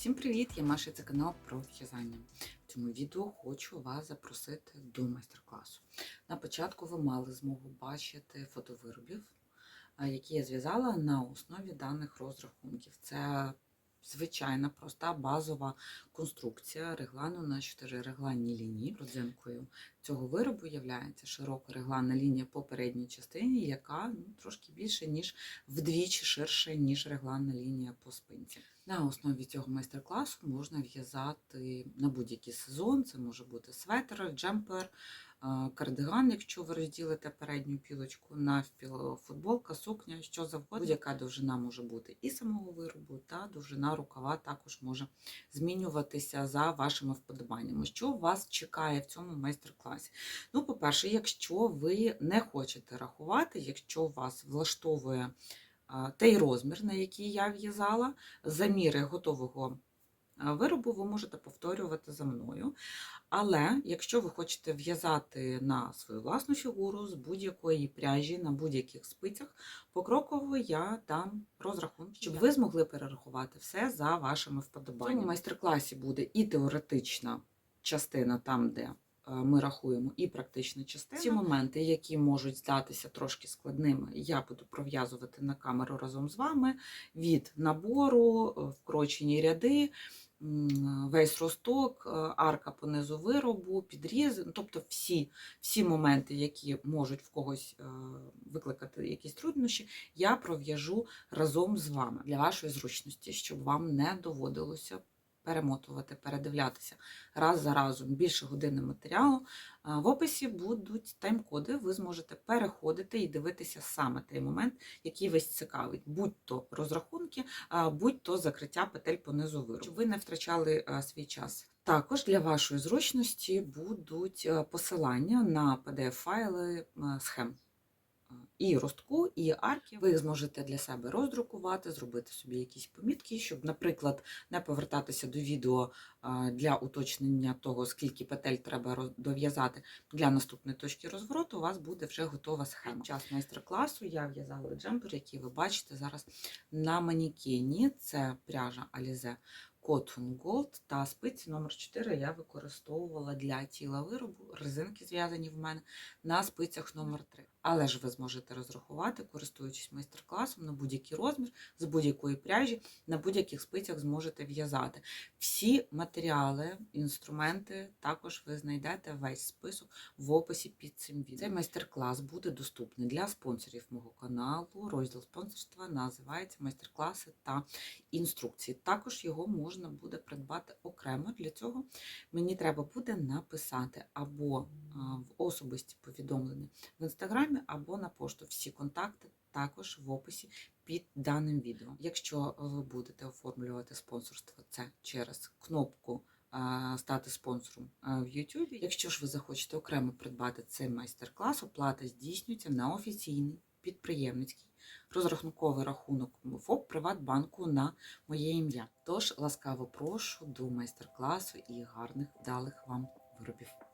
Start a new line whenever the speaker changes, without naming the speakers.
Всім привіт! Я Маша, це канал про в'язання. В цьому відео хочу вас запросити до майстер-класу. На початку ви мали змогу бачити фотовиробів, які я зв'язала на основі даних розрахунків. Це звичайна проста базова конструкція реглану на 4 регланні лінії. Родзинкою цього виробу є широка регланна лінія по передній частині, яка ну, трошки більше, ніж вдвічі ширше, ніж регланна лінія по спинці. На основі цього майстер-класу можна в'язати на будь-який сезон. Це може бути светр, джемпер, кардиган, якщо ви розділите передню пілочку навпіл, футболка, сукня, що завгодно. Будь-яка довжина може бути і самого виробу, та довжина рукава також може змінюватися за вашими вподобаннями. Що вас чекає в цьому майстер-класі? Ну, по-перше, якщо ви не хочете рахувати, якщо вас влаштовує той розмір, на який я в'язала, заміри готового виробу ви можете повторювати за мною. Але якщо ви хочете в'язати на свою власну фігуру з будь-якої пряжі, на будь-яких спицях, покроково я дам розрахунки, щоб ви змогли перерахувати все за вашими вподобаннями. В цьому майстер-класі буде і теоретична частина, там, де е, ми рахуємо, і практична частина. Ці моменти, які можуть здатися трошки складними, я буду пров'язувати на камеру разом з вами від набору, е, вкрочені ряди. Весь росток, е, арка по низу виробу, підріз, ну, тобто всі, всі моменти, які можуть в когось е, викликати якісь труднощі, я пров'яжу разом з вами для вашої зручності, щоб вам не доводилося перемотувати, передивлятися раз за разом більше години матеріалу. В описі будуть тайм-коди, ви зможете переходити і дивитися саме той момент, який вас цікавить, будь-то розрахунки, будь-то закриття петель по низу виробу, щоб ви не втрачали свій час. Також для вашої зручності будуть посилання на PDF-файли е, схем і ростку, і арки. Ви зможете для себе роздрукувати, зробити собі якісь помітки, щоб, наприклад, не повертатися до відео для уточнення того, скільки петель треба дов'язати для наступної точки розвороту, у вас буде вже готова схема. Під час майстер-класу я в'язала джемпер, який ви бачите зараз на манікені. Це пряжа Alize Cotton Gold та спиці номер 4 я використовувала для тіла виробу. Резинки зв'язані в мене на спицях номер 3 Але ж ви зможете розрахувати, користуючись майстер-класом на будь-який розмір, з будь-якої пряжі, на будь-яких спицях зможете в'язати. Всі матеріали, інструменти також ви знайдете весь список в описі під цим відео. Цей майстер-клас буде доступний для спонсорів мого каналу. Розділ спонсорства називається майстер-класи та інструкції. Також його можна буде придбати окремо. Для цього мені треба буде написати або в особисті повідомлення в інстаграмі, або на пошту. Всі контакти також в описі під даним відео. Якщо ви будете оформлювати спонсорство, це через кнопку стати спонсором в YouTube. Якщо ж ви захочете окремо придбати цей майстер-клас, оплата здійснюється на офіційний підприємницький розрахунковий рахунок ФОП Приватбанку на моє ім'я. Тож ласкаво прошу до майстер-класу і гарних вдалих вам виробів.